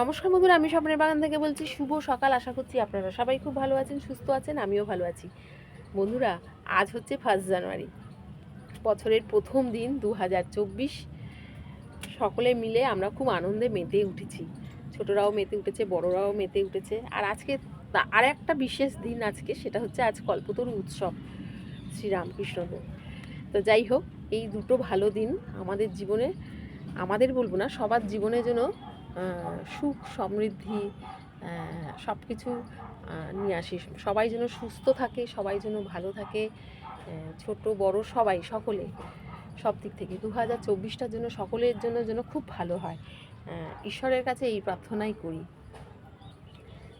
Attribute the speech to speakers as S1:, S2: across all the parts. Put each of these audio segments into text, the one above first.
S1: নমস্কার বন্ধুরা, আমি স্বপ্নের বাগান থেকে বলছি শুভ সকাল, আশা করছি আপনারা সবাই খুব ভালো আছেন, সুস্থ আছেন, আমিও ভালো আছি। বন্ধুরা, আজ হচ্ছে ফার্স্ট জানুয়ারি, বছরের প্রথম দিন দু হাজার চব্বিশ। সকলে মিলে আমরা খুব আনন্দে মেতে উঠেছি। ছোটরাও মেতে উঠেছে, বড়রাও মেতে উঠেছে। আর আজকে আর একটা বিশেষ দিন আজকে, সেটা হচ্ছে আজ কল্পতরু উৎসব শ্রীরামকৃষ্ণদেব তো যাই হোক, এই দুটো ভালো দিন আমাদের জীবনে, আমাদের বলব না, সবার জীবনে যেন সুখ সমৃদ্ধি সব কিছু নিয়ে আসি। সবাই যেন সুস্থ থাকে সবাই যেন ভালো থাকে ছোট বড় সবাই সকলে সব দিক থেকে। দু হাজার চব্বিশটার জন্য সকলের জন্য যেন খুব ভালো হয়। ঈশ্বরের কাছে এই প্রার্থনাই করি।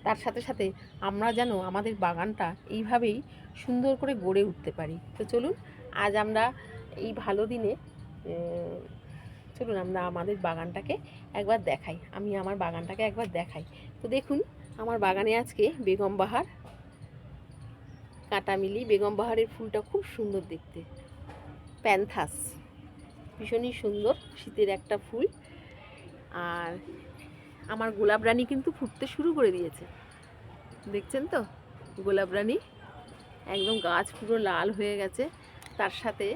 S1: তার সাথে সাথে আমরা যেন আমাদের বাগানটা এইভাবেই সুন্দর করে গড়ে উঠতে পারি। তো চলুন আজ আমরা এই ভালো দিনে চলুন আমরা আমাদের বাগানটাকে একবার দেখাই। আমি আমার বাগানটাকে একবার দেখাই। তো দেখুন, আমার বাগানে আজকে বেগম বাহার, কাঁটামিলি, বেগম বাহারের ফুলটা খুব সুন্দর দেখতে। প্যান্থাস, ভীষণই সুন্দর শীতের একটা ফুল। আর আমার গোলাপ রানী কিন্তু ফুটতে শুরু করে দিয়েছে। দেখছেন তো? গোলাপ রানী একদম গাছ পুরো লাল হয়ে গেছে। তার সাথে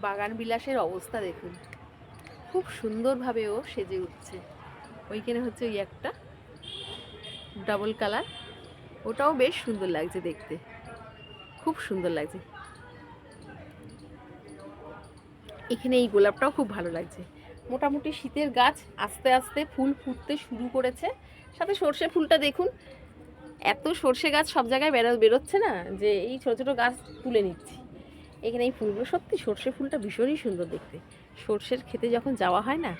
S1: বাগান বিলাসের অবস্থা দেখুন। খুব সুন্দরভাবে ও সেজে উঠছে। ওইখানে হচ্ছে ওই একটা ডাবল কালার ওটাও বেশ সুন্দর লাগছে দেখতে। খুব সুন্দর লাগছে। এখানে এই গোলাপটাও খুব ভালো লাগছে। মোটামুটি শীতের গাছ আস্তে আস্তে ফুল ফুটতে শুরু করেছে। সাথে সর্ষে ফুলটা দেখুন। এত সর্ষে গাছ সব জায়গায় বেরো, বেরোচ্ছে না যে এই ছোটো ছোটো গাছ তুলে নিচ্ছি। এখানে এই ফুলগুলো সত্যি সর্ষে ফুলটা ভীষণই সুন্দর দেখতে। সর্ষের খেতে যখন যাওয়া হয় না,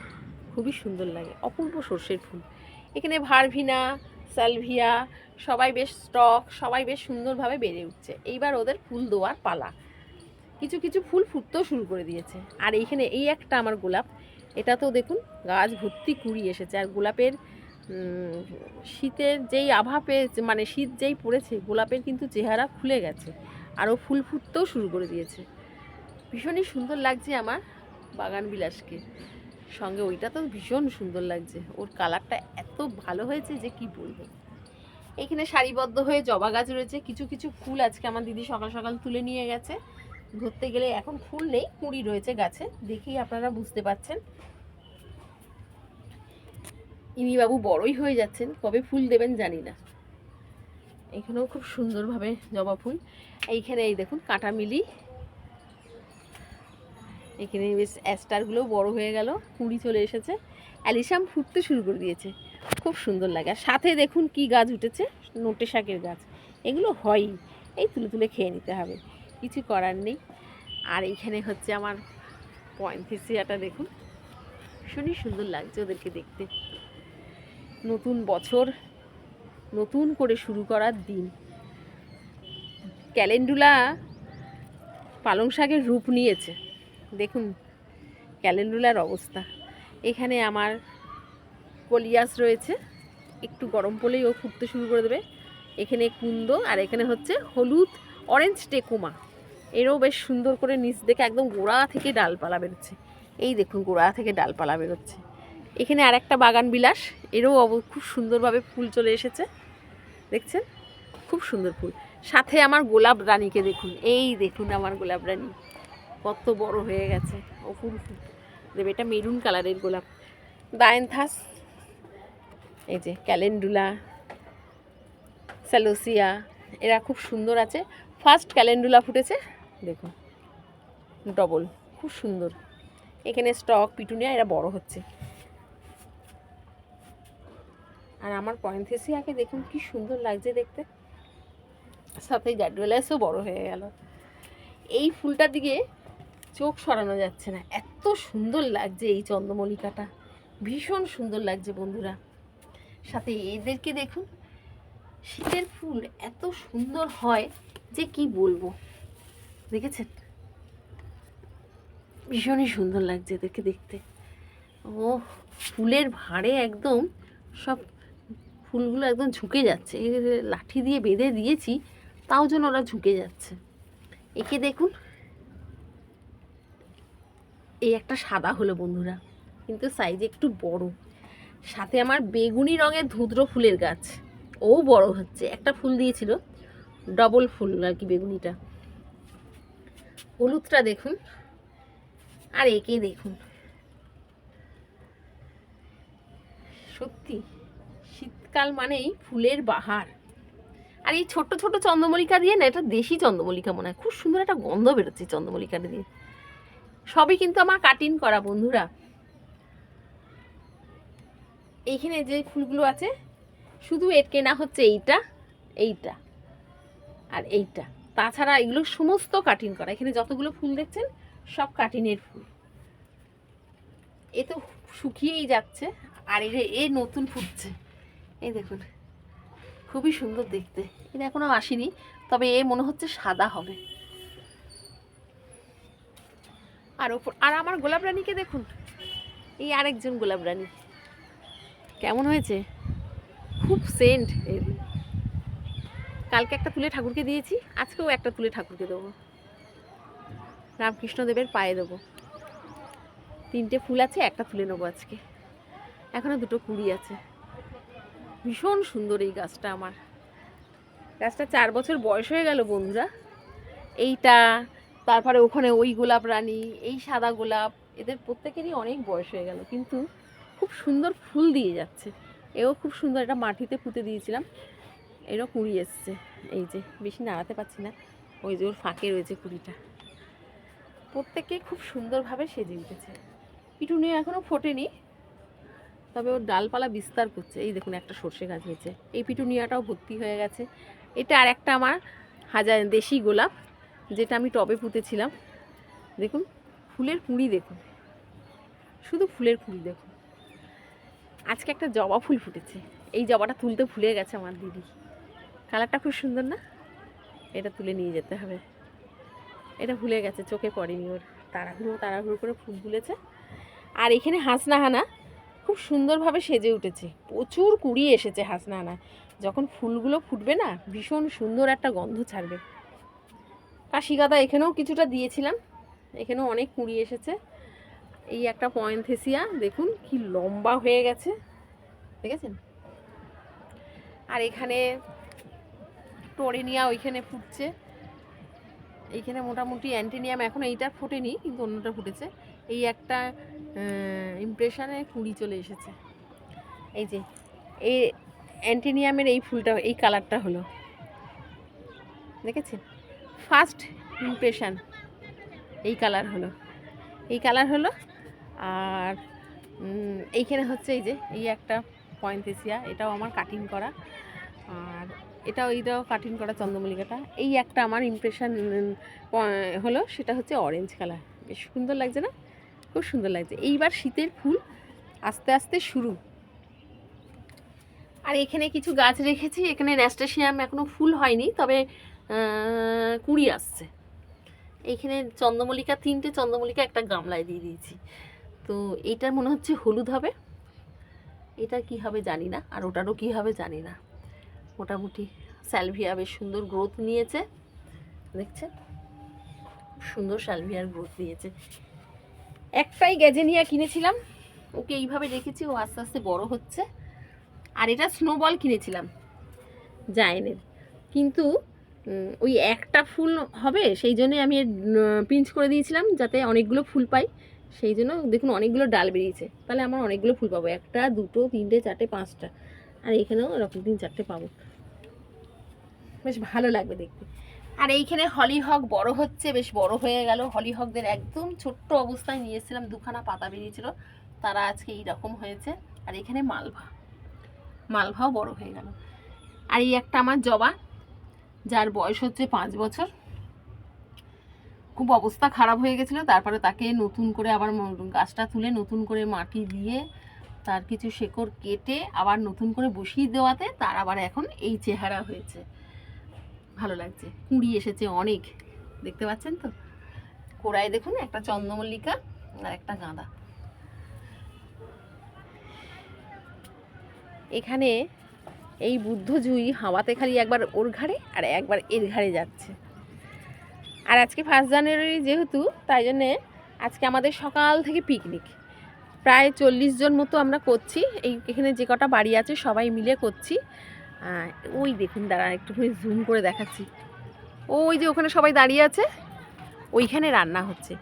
S1: খুবই সুন্দর লাগে, অপূর্ব সর্ষের ফুল। এখানে ভারভিনা, সালভিয়া, সবাই বেশ স্টক সবাই বেশ সুন্দরভাবে বেড়ে উঠছে। এইবার ওদের ফুল দেওয়ার পালা। কিছু কিছু ফুল ফুটতেও শুরু করে দিয়েছে। আর এইখানে এই একটা আমার গোলাপ, এটা তো দেখুন, গাছ ভর্তি কুড়ি এসেছে। আর গোলাপের শীতের যেই আভা পেয়েছে মানে শীত যেই পড়েছে, গোলাপের কিন্তু চেহারা খুলে গেছে। আরও ফুল ফুটতেও শুরু করে দিয়েছে। ভীষণই সুন্দর লাগছে আমার বাগান বিলাসকে। সঙ্গে ওইটা তো ভীষণ সুন্দর লাগছে। ওর কালারটা এত ভালো হয়েছে যে কি বলব। এখানে সারিবদ্ধ হয়ে জবা গাছ রয়েছে। কিছু কিছু ফুল আজকে আমার দিদি সকাল সকাল তুলে নিয়ে গেছে। ধরতে গেলে এখন ফুল নেই, কুড়ি রয়েছে গাছে। দেখেই আপনারা বুঝতে পাচ্ছেন ইমিবাবু বড়ই হয়ে যাচ্ছেন, কবে ফুল দেবেন জানি না। এখানেও খুব সুন্দরভাবে জবা ফুল। এইখানে এই দেখুন কাঁটা মিলি এখানে বেশ অ্যাস্টারগুলোও বড় হয়ে গেল, কুড়ি চলে এসেছে। অ্যালিসাম ফুটতে শুরু করে দিয়েছে। খুব সুন্দর লাগে। আর সাথে দেখুন কি গাছ উঠেছে, নোটে শাকের গাছ। এগুলো হয়ই, এই তুলে তুলে খেয়ে নিতে হবে, কিছু করার নেই। আর এইখানে হচ্ছে আমার পয়েন্থেসিয়াটা দেখুন। ভীষণই সুন্দর লাগছে ওদেরকে দেখতে। নতুন বছর নতুন করে শুরু করার দিন। ক্যালেন্ডুলা পালং শাকের রূপ নিয়েছে। দেখুন, ক্যালেন্ডুলার অবস্থা। এখানে আমার কলিয়াস রয়েছে। একটু গরম পড়লেই ও ফুটতে শুরু করে দেবে। এখানে কুন্দ আর এখানে হচ্ছে হলুদ অরেঞ্জ টেকুমা। এরও বেশ সুন্দর করে নিচ দেখে একদম গোড়া থেকে ডালপালা বেরোচ্ছে। এই দেখুন, গোড়া থেকে ডালপালা বেরোচ্ছে। এখানে আর একটা বাগান বিলাস। এরও খুব সুন্দরভাবে ফুল চলে এসেছে। দেখছেন? খুব সুন্দর ফুল। সাথে আমার গোলাপ রানীকে দেখুন। এই দেখুন আমার গোলাপ রানী। কত বড় হয়ে গেছে। ও ফুল ফুল। দেবে, এটা মেরুন কালারের গোলাপ। দায়নথাস। এই যে, ক্যালেন্ডুলা। স্যালোসিয়া এরা খুব সুন্দর আছে। ফার্স্ট ক্যালেন্ডুলা ফুটেছে। দেখুন। ডবল খুব সুন্দর। এখানে স্টক, পিটুনিয়া, এরা বড় হচ্ছে। আর আমার পয়েন্থেসিয়াকে দেখুন কি সুন্দর লাগছে দেখতে। সাথে গ্যাডুয়েলাসও বড় হয়ে গেল। এই ফুলটার দিকে চোখ সরানো যাচ্ছে না। এত সুন্দর লাগছে এই চন্দ্রমল্লিকাটা। ভীষণ সুন্দর লাগছে বন্ধুরা। সাথে এদেরকে দেখুন, শীতের ফুল এত সুন্দর হয় যে কি বলব। দেখেছেন? ভীষণই সুন্দর লাগছে এদেরকে দেখতে। ও ফুলের ভাঁড়ে একদম সব ফুলগুলো একদম ঝুঁকে যাচ্ছে। লাঠি দিয়ে বেঁধে দিয়েছি, তাও যেন ওরা ঝুঁকে যাচ্ছে। একে দেখুন, এই একটা সাদা হলো বন্ধুরা, কিন্তু সাইজ একটু বড়। সাথে আমার বেগুনি রঙের ধুদ্র ফুলের গাছ, ও বড় হচ্ছে। একটা ফুল দিয়েছিল ডবল ফুল আর কি বেগুনিটা। হলুদটা দেখুন, আর একে দেখুন। সত্যি? শীতকাল মানেই ফুলের বাহার। আর এই ছোট্ট ছোট চন্দ্রমল্লিকা দিয়ে না, এটা দেশি চন্দ্রমল্লিকা মনে হয়। খুব সুন্দর একটা গন্ধ বেরোচ্ছে চন্দ্রমল্লিকাটা দিয়ে। সবই কিন্তু আমার কাটিং করা, বন্ধুরা। এইখানে যে ফুলগুলো আছে, শুধু এর কেনা হচ্ছে এইটা এইটা আর এইটা। তাছাড়া এগুলো সমস্ত কাটিং করা। এখানে যতগুলো ফুল দেখছেন, সব কাটিংয়ের ফুল। এ তো শুকিয়েই যাচ্ছে, আর এর এ নতুন ফুটছে। এই দেখুন, খুবই সুন্দর দেখতে। এটা এখনও আসেনি, তবে এ মনে হচ্ছে সাদা হবে। আর ওপর, আর আমার গোলাপ রানীকে দেখুন, এই আরেকজন গোলাপ রানী। কেমন হয়েছে? খুব সেন্ট এর কালকে একটা তুলে ঠাকুরকে দিয়েছি, আজকেও একটা তুলে ঠাকুরকে দেবো। রামকৃষ্ণদেবের পায়ে দেবো। তিনটে ফুল আছে, একটা তুলে নেব আজকে। এখনও দুটো কুড়ি আছে। ভীষণ সুন্দর এই গাছটা আমার। গাছটা চার বছর বয়স হয়ে গেল বন্ধুরা। এইটা, তারপরে ওখানে ওই গোলাপ রানী, এই সাদা গোলাপ, এদের প্রত্যেকেরই অনেক বয়স হয়ে গেল, কিন্তু খুব সুন্দর ফুল দিয়ে যাচ্ছে। এও খুব সুন্দর, এটা মাটিতে পুঁতে দিয়েছিলাম, এরও কুড়ি এসছে। এই যে, বেশি নাড়াতে পারছি না, ওই যে ওর ফাঁকে রয়েছে কুড়িটা। প্রত্যেকে খুব সুন্দরভাবে সেজে উঠেছে। পিটুনিয়া এখনও ফোটেনি তবে ওর ডালপালা বিস্তার করছে। এই দেখুন একটা সর্ষে গাছ হয়েছে। এই পিটুনিয়াটাও ভর্তি হয়ে গেছে। এটা আর একটা আমার হাজার দেশি গোলাপ, যেটা আমি টবে পুঁতেছিলাম। দেখুন, ফুলের কুঁড়ি দেখুন। শুধু ফুলের কুঁড়ি দেখুন। আজকে একটা জবা ফুল ফুটেছে। এই জবাটা তুলতে ভুলে গেছে আমার দিদি। কালারটা খুব সুন্দর না? এটা তুলে নিয়ে যেতে হবে। এটা ভুলে গেছে, চোখে পড়েনি ওর। তাড়াহুড়ো তাড়াহুড়ো করে ফুল তুলেছে। আর এখানে হাসনাহানা খুব সুন্দরভাবে সেজে উঠেছে। প্রচুর কুড়ি এসেছে হাসনাহানা যখন ফুলগুলো ফুটবে না, ভীষণ সুন্দর একটা গন্ধ ছাড়বে। কাশি গাদা এখানেও কিছুটা দিয়েছিলাম। এখানেও অনেক কুড়ি এসেছে। এই একটা পয়েন্থেসিয়া, দেখুন কি লম্বা হয়ে গেছে। দেখেছেন? আর এখানে টোরেনিয়া ওইখানে ফুটছে। এইখানে মোটামুটি অ্যান্টিনিয়াম এখন এইটা ফোটেনি, কিন্তু অন্যটা ফুটেছে। এই একটা ইমপ্রেশনে কুড়ি চলে এসেছে। এই যে, এই অ্যান্টিনিয়ামের এই ফুলটা, এই কালারটা হলো। দেখেছেন? ফার্স্ট ইমপ্রেশন এই কালার হলো। এই কালার হলো, আর এইখানে হচ্ছে এই যে, এই একটা পয়েন্টেসিয়া, এটাও আমার কাটিং করা। আর এটাও, এইটাও কাটিং করা চন্দ্রমল্লিকাটা। এই একটা আমার ইমপ্রেশন হলো, সেটা হচ্ছে অরেঞ্জ কালার বেশ সুন্দর লাগছে না? খুব সুন্দর লাগছে। এইবার শীতের ফুল আস্তে আস্তে শুরু। আর এখানে কিছু গাছ রেখেছি, এখানে ন্যাস্টেশিয়াম এখনও ফুল হয়নি, তবে কুড়ি আসছে। এইখানে চন্দ্রমল্লিকা, তিনটে চন্দ্রমল্লিকা, একটা গামলায় দিয়ে দিয়েছি। তো এইটা মনে হচ্ছে হলুদ হবে। এটা কি হবে জানি না, আর ওটারও কি হবে জানি না। মোটামুটি স্যালভিয়া বেশ সুন্দর গ্রোথ নিয়েছে, দেখছেন? সুন্দর স্যালভিয়ার গ্রোথ নিয়েছে। একটাই গ্যাজেনিয়া কিনেছিলাম। ওকে এইভাবে রেখেছি, ও আস্তে আস্তে বড় হচ্ছে। আর এটা স্নোবল কিনেছিলাম। জায়নের কিন্তু ওই একটা ফুল হবে, সেই জন্যে আমি পিঞ্চ করে দিয়েছিলাম যাতে অনেকগুলো ফুল পাই। সেই জন্য দেখুন অনেকগুলো ডাল বেরিয়েছে। তাহলে আমার অনেকগুলো ফুল পাবো। একটা, দুটো, তিনটে, চারটে, পাঁচটা। আর এখানেও এরকম তিন, চারটে পাবো। বেশ ভালো লাগবে দেখতে। আর এইখানে হলিহক বড় হচ্ছে, বেশ বড় হয়ে গেল। হলিহকদের একদম ছোট্ট অবস্থায় নিয়ে এসেছিলাম, দুখানা পাতা বেরিয়েছিল। তারা আজকে এইরকম হয়েছে। আর এখানে মালভা। মালভাও বড় হয়ে গেল। আর এই একটা আমার জবা, যার বয়স হচ্ছে পাঁচ বছর। খুব অবস্থা খারাপ হয়ে গেছিল। তারপরে তাকে নতুন করে আবার গাছটা তুলে নতুন করে মাটি দিয়ে তার কিছু শেকড় কেটে আবার নতুন করে বসিয়ে দেওয়াতে তার আবার এখন এই চেহারা হয়েছে। ভালো লাগছে। কুঁড়ি এসেছে অনেক। দেখতে পাচ্ছেন তো? কোড়ায় দেখুন, একটা চন্দ্রমল্লিকা আর একটা গাঁদা। এখানে এই বুদ্ধ জুই হাওয়াতে খালি একবার ওর ঘাড়ে আর একবার এর ঘাড়ে যাচ্ছে। আর আজকে ফার্স্ট জানুয়ারি যেহেতু, তাই জন্যে আজকে আমাদের সকাল থেকে পিকনিক প্রায় চল্লিশ জন মতো আমরা করছি। এই এখানে যে কটা বাড়ি আছে, সবাই মিলে করছি। ওই দেখুন, দাঁড়া একটুখানি জুম করে দেখাচ্ছি। ওই যে ওখানে সবাই দাঁড়িয়ে আছে, ওইখানে রান্না হচ্ছে।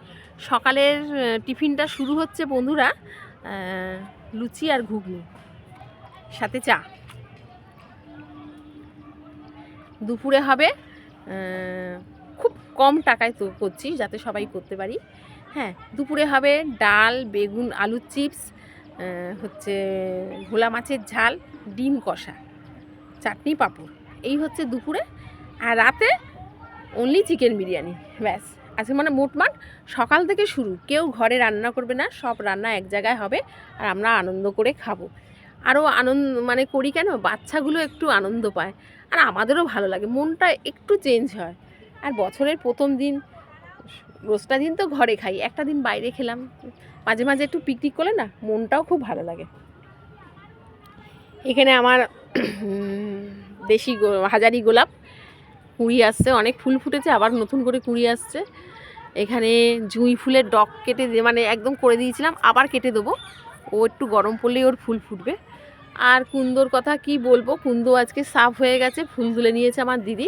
S1: সকালের টিফিনটা শুরু হচ্ছে, বন্ধুরা লুচি আর ঘুগনি, সাথে চা। দুপুরে হবে খুব কম টাকায় তো করছি, যাতে সবাই করতে পারি। হ্যাঁ দুপুরে হবে ডাল, বেগুন, আলুর চিপস হচ্ছে ভোলা মাছের ঝাল, ডিম কষা। চাটনি পাঁপড়। এই হচ্ছে দুপুরে আর রাতে অনলি চিকেন বিরিয়ানি। ব্যাস। আজকে মানে মোটমাট সকাল থেকে শুরু। কেউ ঘরে রান্না করবে না, সব রান্না এক জায়গায় হবে আর আমরা আনন্দ করে খাব। আরও আনন্দ মানে করি কেন? বাচ্চাগুলো একটু আনন্দ পায়। আর আমাদেরও ভালো লাগে, মনটা একটু চেঞ্জ হয়। আর বছরের প্রথম দিন রোজটা দিন তো ঘরে খাই। একটা দিন বাইরে খেলাম, মাঝে মাঝে একটু পিকনিক করলে না মনটাও খুব ভালো লাগে। এখানে আমার দেশি হাজারি গোলাপ কুড়ি আসছে, অনেক ফুল ফুটেছে, আবার নতুন করে কুড়ি আসছে। এখানে জুঁই ফুলের ডগ কেটে মানে একদম করে দিয়েছিলাম, আবার কেটে দেবো। ও একটু গরম পড়লেই ওর ফুল ফুটবে। আর কুন্দর কথা কি বলব, কুন্দো আজকে সাফ হয়ে গেছে, ফুল তুলে নিয়েছে আমার দিদি,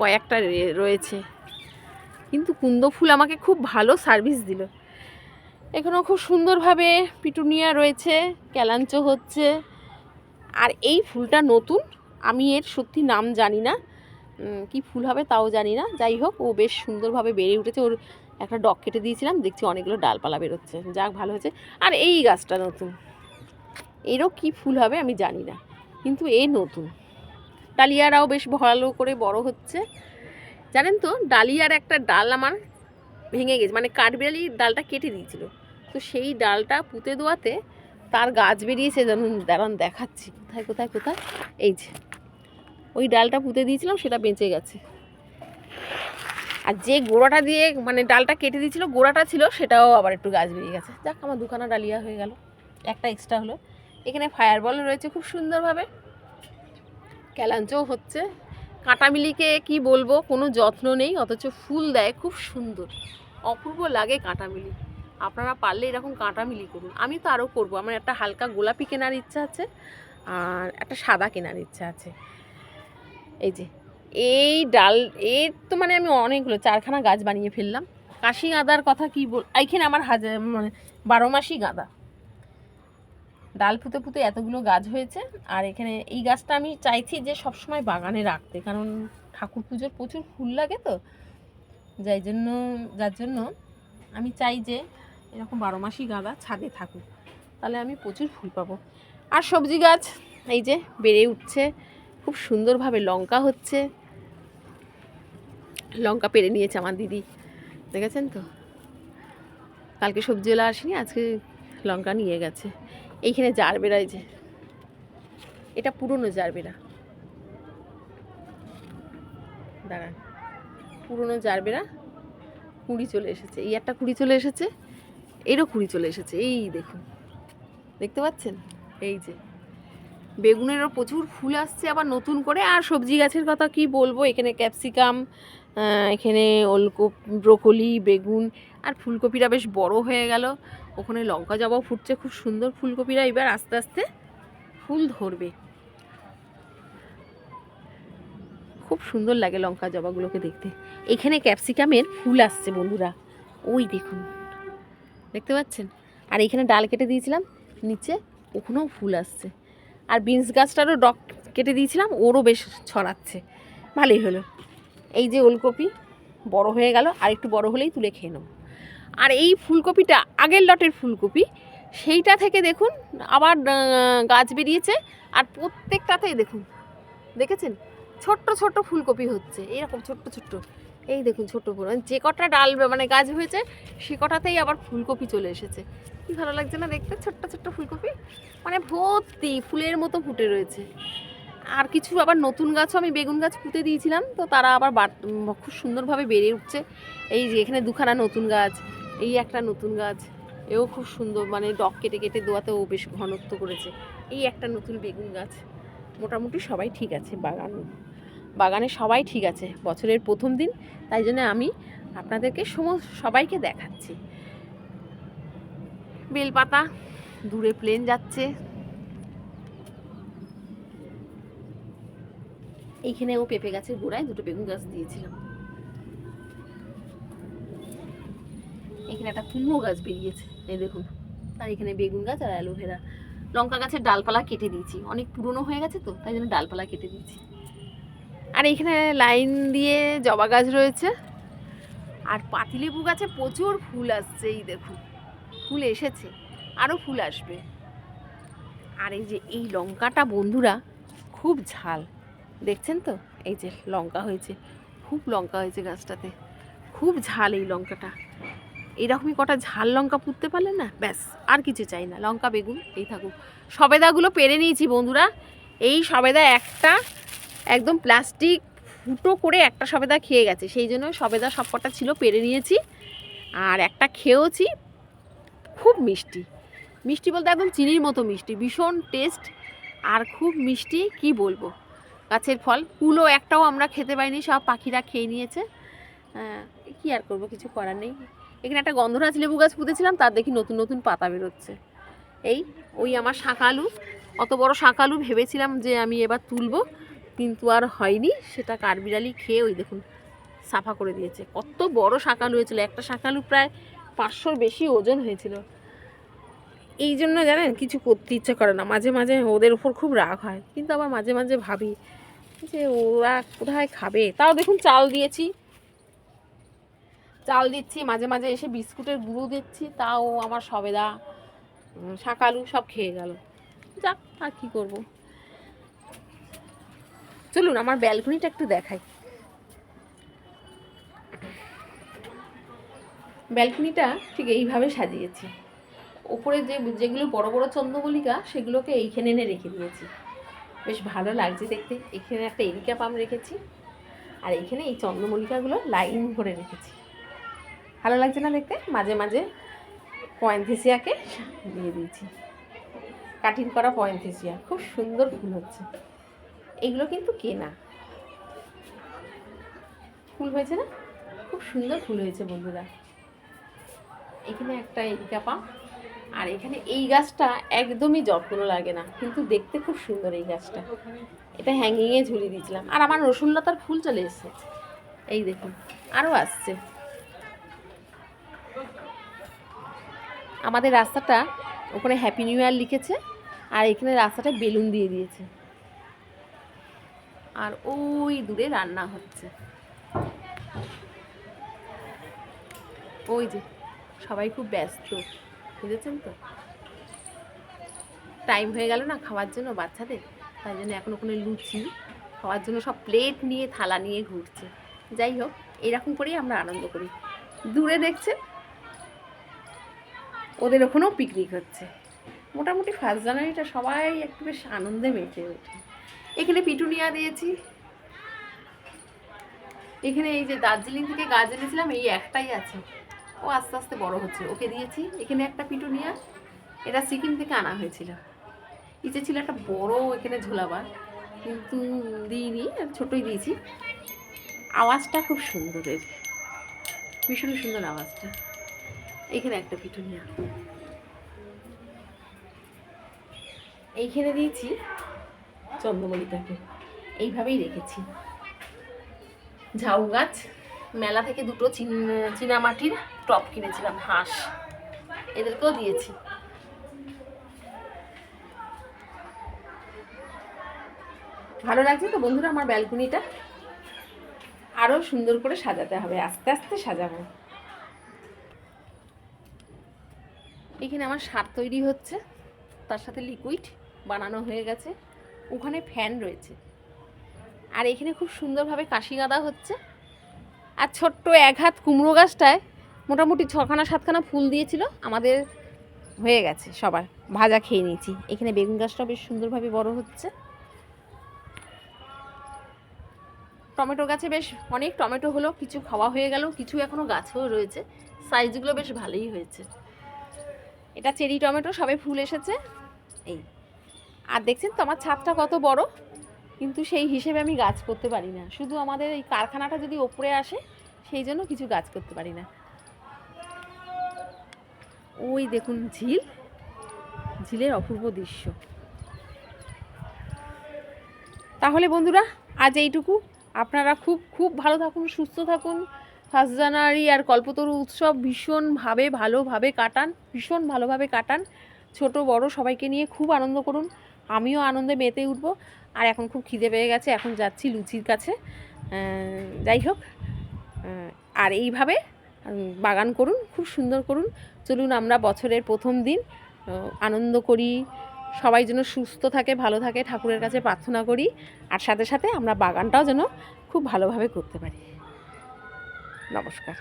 S1: কয়েকটা রয়েছে। কিন্তু কুন্দো ফুল আমাকে খুব ভালো সার্ভিস দিল। এখানেও খুব সুন্দরভাবে পিটুনিয়া রয়েছে ক্যালাঞ্চো হচ্ছে আর এই ফুলটা নতুন, আমি এর সত্যি নাম জানি না। কি ফুল হবে তাও জানি না। যাই হোক, ও বেশ সুন্দরভাবে বেড়ে উঠেছে। ওর একটা ডগ কেটে দিয়েছিলাম, দেখছি অনেকগুলো ডালপালা বেরোচ্ছে। যাক, ভালো হয়েছে। আর এই গাছটা নতুন। এরও কি ফুল হবে আমি জানি না, কিন্তু এ নতুন। ডালিয়ারাও বেশ ভালো করে বড় হচ্ছে। জানেন তো, ডালিয়ার একটা ডাল আমার ভেঙে গেছে মানে কাঠবিড়ালি ডালটা কেটে দিয়েছিল। তো সেই ডালটা পুঁতে দেওয়াতে তার গাছ বেরিয়েছে যেমন দাঁড়ান দেখাচ্ছি। কোথায় কোথায় কোথায়? এই যে। ওই ডালটা পুঁতে দিয়েছিলাম, সেটা বেঁচে গেছে। আর যে গোড়াটা দিয়ে মানে ডালটা কেটে দিয়েছিল, গোড়াটা ছিল, সেটাও আবার একটু গাছ বেরিয়ে গেছে। যাক, আমার দুখানা ডালিয়া হয়ে গেল। একটা এক্সট্রা হলো। এখানে ফায়ার বল রয়েছে খুব সুন্দরভাবে। ক্যালাঞ্চও হচ্ছে। কাঁটামিলিকে কি বলব? কোনো যত্ন নেই, অথচ ফুল দেয়, খুব সুন্দর। অপূর্ব লাগে কাঁটামিলি। আপনারা পারলে এরকম কাঁটা মিলি করুন। আমি তো আরও করব। আমার একটা হালকা গোলাপি কেনার ইচ্ছা আছে আর একটা সাদা কেনার ইচ্ছা আছে। এই যে, এই ডাল এর তো মানে আমি অনেকগুলো, চারখানা গাছ বানিয়ে ফেললাম। কাশি গাঁদার কথা কি বল, এইখানে আমার হাজার মানে বারো মাসই গাঁদা। ডাল পুঁতে পুঁতে এতগুলো গাছ হয়েছে আর এখানে এই গাছটা আমি চাইছি যে সবসময় বাগানে রাখতে। কারণ ঠাকুর পুজোর প্রচুর ফুল লাগে তো। যাই জন্য, যার জন্য আমি চাই যে এরকম বারো মাসই গাঁদা ছাদে থাকুক। তাহলে আমি প্রচুর ফুল পাবো। আর সবজি গাছ, এই যে বেড়ে উঠছে, খুব সুন্দরভাবে লঙ্কা হচ্ছে। লঙ্কা পেরে নিয়েছে আমার দিদি, দেখেছেন তো? কালকে সবজিওয়ালা আসেনি, আজকে লঙ্কা নিয়ে গেছে। এইখানে জারবেরা, এই যে, এটা পুরনো জারবেরা। দাঁড়ান, পুরনো জারবেরা কুড়ি চলে এসেছে। এই একটা কুড়ি চলে এসেছে। এরও কুড়ি চলে এসেছে, এই দেখুন। দেখতে পাচ্ছেন? এই যে। বেগুনেরও প্রচুর ফুল আসছে, আবার নতুন করে। আর সবজি গাছের কথা কি বলব? এখানে ক্যাপসিকাম এখানে ওলকপ, ব্রোকলি, বেগুন, আর ফুলকপিটা বেশ বড় হয়ে গেল। ওখানে লঙ্কা জবাও ফুটছে, খুব সুন্দর ফুলকপিরা এবার আস্তে আস্তে ফুল ধরবে। খুব সুন্দর লাগে লঙ্কা জবাগুলোকে দেখতে। এখানে ক্যাপসিকামের ফুল আসছে, বন্ধুরা। ওই দেখুন। দেখতে পাচ্ছেন? আর এখানে ডাল কেটে দিয়েছিলাম, নিচে ওখানেও ফুল আসছে। আর বিনস গাছটারও ডক কেটে দিয়েছিলাম, ওরও বেশ ছড়াচ্ছে। ভালোই হলো। এই যে ওলকপি, বড় হয়ে গেল, আর একটু বড় হলেই তুলে খেয়ে নেব। আর এই ফুলকপিটা, আগের লটের ফুলকপি, সেইটা থেকে দেখুন, আবার গাছ বেরিয়েছে, আর প্রত্যেকটাতেই দেখুন, দেখেছেন? ছোট্ট ছোট্ট ফুলকপি হচ্ছে, এরকম ছোট্ট ছোট্ট। এই দেখুন ফুল মানে যে কটা ডাল মানে গাছ হয়েছে, সে কটাতেই আবার ফুলকপি চলে এসেছে। কি ভালো লাগছে না দেখতে? ছোট্ট ছোট্ট ফুলকপি। মানে ভর্তি, ফুলের মতো ফুটে রয়েছে। আর কিছু আবার নতুন গাছও আমি বেগুন গাছ পুঁতে দিয়েছিলাম, তো তারা আবার খুব সুন্দরভাবে বেড়ে উঠছে। এই যে এখানে দুখানা নতুন গাছ, এই একটা নতুন গাছ। এও খুব সুন্দর মানে ডক কেটে কেটে দোয়াতে ও বেশ ঘনত্ব করেছে। এই একটা নতুন বেগুন গাছ। মোটামুটি সবাই ঠিক আছে বাগান। বাগানে সবাই ঠিক আছে, বছরের প্রথম দিন, তাই জন্য আমি আপনাদেরকে সম সবাইকে দেখাচ্ছি। বেলপাতা দূরে প্লেন যাচ্ছে। এইখানে ও পেঁপে গাছের গোড়ায় দুটো বেগুন গাছ দিয়েছিলাম। এখানে একটা কুমড়ো গাছ বেরিয়েছে, এই দেখুন। আর এখানে বেগুন গাছ আর অ্যালোভেরা। লঙ্কা গাছের ডালপালা কেটে দিয়েছি, অনেক পুরনো হয়ে গেছে তো, তাই জন্য ডালপালা কেটে দিয়েছি। আর এখানে লাইন দিয়ে জবা গাছ রয়েছে। আর পাতিলেবু গাছে প্রচুর ফুল আসছে, এই দেখুন। ফুল এসেছে আরও ফুল আসবে। আর এই যে, এই লঙ্কাটা বন্ধুরা, খুব ঝাল। দেখছেন তো? এই যে, লঙ্কা হয়েছে, খুব লঙ্কা হয়েছে গাছটাতে। খুব ঝাল এই লঙ্কাটা। এইরকমই কটা ঝাল লঙ্কা পুঁততে পারলে না, ব্যাস, আর কিছু চাই না। লঙ্কা, বেগুন, এই থাকুক। সবেদাগুলো পেরে নিয়েছি বন্ধুরা। এই সবেদা একটা একদম প্লাস্টিক ফুটো করে একটা সবেদা খেয়ে গেছে। সেই জন্য সবেদা সবকটা ছিল, পেরে নিয়েছি। আর একটা খেয়েওছি, খুব মিষ্টি। মিষ্টি বলতে একদম চিনির মতো মিষ্টি, ভীষণ টেস্ট আর খুব মিষ্টি, কি বলব? গাছের ফল কুলো একটাও আমরা খেতে পাইনি, সব পাখিরা খেয়ে নিয়েছে। কি আর করব, কিছু করার নেই। এখানে একটা গন্ধরাজ লেবু গাছ পুঁতেছিলাম, তার দেখি নতুন নতুন পাতা বেরোচ্ছে। এই, ওই আমার শাঁকালু অত বড় শাঁকালু ভেবেছিলাম যে আমি এবার তুলবো। কিন্তু আর হয়নি। সেটা কাঠবিড়ালি খেয়ে ওই দেখুন সাফা করে দিয়েছে। কত বড় শাঁকালু হয়েছিল। একটা শাঁকালু প্রায় পাঁচশোর বেশি ওজন হয়েছিল। এই জন্য জানেন কিছু করতে ইচ্ছে করে না। মাঝে মাঝে ওদের উপর খুব রাগ হয়। কিন্তু আবার মাঝে মাঝে ভাবি যে ওরা কোথায় খাবে? তাও দেখুন চাল দিয়েছি। চাল দিচ্ছি, মাঝে মাঝে এসে বিস্কুটের গুঁড়ো দিচ্ছি। তাও আমার সবেদা শাকালু সব খেয়ে গেল। যাক, আর কী করব? চলুন, আমার ব্যালকনিটা একটু দেখাই। ব্যালকনিটা ঠিক এইভাবে সাজিয়েছি। ওপরে যে যেগুলো বড় বড় চন্দ্রমল্লিকা সেগুলোকে এইখানে এনে রেখে দিয়েছি। বেশ ভালো লাগছে দেখতে। এখানে একটা এরিকা পাম রেখেছি। আর এইখানে এই চন্দ্রমল্লিকাগুলো লাইন করে রেখেছি। ভালো লাগছে না দেখতে? মাঝে মাঝে পয়েন্থেসিয়াকে দিয়ে দিয়েছি। কাটিং করা পয়েন্থেসিয়া। খুব সুন্দর ফুল হচ্ছে। এগুলো কিন্তু কেনা। ফুল হয়েছে না? খুব সুন্দর ফুল হয়েছে বন্ধুরা। এখানে একটা এরিকা পাম আর এখানে এই গাছটা একদমই যত্ন লাগে না, কিন্তু দেখতে খুব সুন্দর এই গাছটা। এটা হ্যাঙ্গিংয়ে ঝুলিয়ে দিয়েছিলাম। আর আমার রসুনলতার ফুল চলে এসেছে। এই দেখুন, আরও আসছে। আমাদের রাস্তাটা ওখানে হ্যাপি নিউ ইয়ার লিখেছে, আর এখানে রাস্তাটা বেলুন দিয়ে দিয়েছে। আর ওই দূরে রান্না হচ্ছে। ওই যে, সবাই খুব ব্যস্ত, বুঝেছেন তো? টাইম হয়ে গেল না খাওয়ার জন্য বাচ্চাদের, তাই জন্য এখন ওখানে লুচি, খাওয়ার জন্য সব প্লেট নিয়ে, থালা নিয়ে ঘুরছে। যাই হোক, এরকম করেই আমরা আনন্দ করি। দূরে দেখছেন? ওদের ওখানেও পিকনিক হচ্ছে। মোটামুটি ফার্স্ট জানুয়ারিটা সবাই একটু বেশ আনন্দে মেতে ওঠে। এখানে পিটুনিয়া দিয়েছি। এখানে এই যে দার্জিলিং থেকে গাছ এনেছিলাম, এই একটাই আছে। ও আস্তে আস্তে বড় হচ্ছে, ওকে দিয়েছি। এখানে একটা পিটুনিয়া এটা সিকিম থেকে আনা হয়েছিল। ইচ্ছে ছিল একটা বড় এখানে ঝোলাবার, কিন্তু দিইনি ছোটই দিয়েছি। আওয়াজটা খুব সুন্দর এর, ভীষণ সুন্দর আওয়াজটা। এখানে একটা পিটুনিয়া এইখানে দিয়েছি চন্দ্রমল্লিকাকে এইভাবেই রেখেছি। ঝাউ গাছ, মেলা থেকে দুটো চিন- চীনামাটির টপ কিনেছিলাম, হাঁস। এদেরকেও দিয়েছি। ভালো লাগছে তো বন্ধুরা আমার ব্যালকনিটা? আরও সুন্দর করে সাজাতে হবে, আস্তে আস্তে সাজাবো। এখানে আমার সার তৈরি হচ্ছে, তার সাথে লিকুইড বানানো হয়ে গেছে। ওখানে ফ্যান রয়েছে। আর এখানে খুব সুন্দরভাবে কাশি গাঁদা হচ্ছে। আর ছোট্ট এক হাত কুমড়ো গাছটায় মোটামুটি ছখানা সাতখানা ফুল দিয়েছিল, আমাদের হয়ে গেছে সবার। ভাজা খেয়ে নিয়েছি। এখানে বেগুন গাছটাও বেশ সুন্দরভাবে বড় হচ্ছে। টমেটো গাছে বেশ অনেক টমেটো হলো কিছু খাওয়া হয়ে গেল, কিছু এখনও গাছেও রয়েছে। সাইজগুলো বেশ ভালোই হয়েছে। এটা চেরি টমেটো, সবে ফুল এসেছে। এই। আর দেখছেন তো, আমার ছাদটা কত বড়, কিন্তু সেই হিসেবে আমি গাছ করতে পারি না। শুধু আমাদের এই কারখানাটা যদি ওপরে আসে, সেই জন্য কিছু গাছ করতে পারি না। ওই দেখুন ঝিল, ঝিলের অপূর্ব দৃশ্য। তাহলে বন্ধুরা, আজ এইটুকু। আপনারা খুব খুব ভালো থাকুন, সুস্থ থাকুন। ফার্স্ট জানুয়ারি আর কল্পতরু উৎসব ভীষণভাবে ভালোভাবে কাটান, ভীষণ ভালোভাবে কাটান। ছোট, বড় সবাইকে নিয়ে খুব আনন্দ করুন। আমিও আনন্দে মেতে উঠব। আর এখন খুব খিদে পেয়ে গেছে, এখন যাচ্ছি লুচির কাছে। যাই হোক আর এইভাবে বাগান করুন, খুব সুন্দর করুন। চলুন আমরা বছরের প্রথম দিন আনন্দ করি, সবাই যেন সুস্থ থাকে, ভালো থাকে, ঠাকুরের কাছে প্রার্থনা করি। আর সাথে সাথে আমরা বাগানটাও যেন খুব ভালোভাবে করতে পারি। নমস্কার।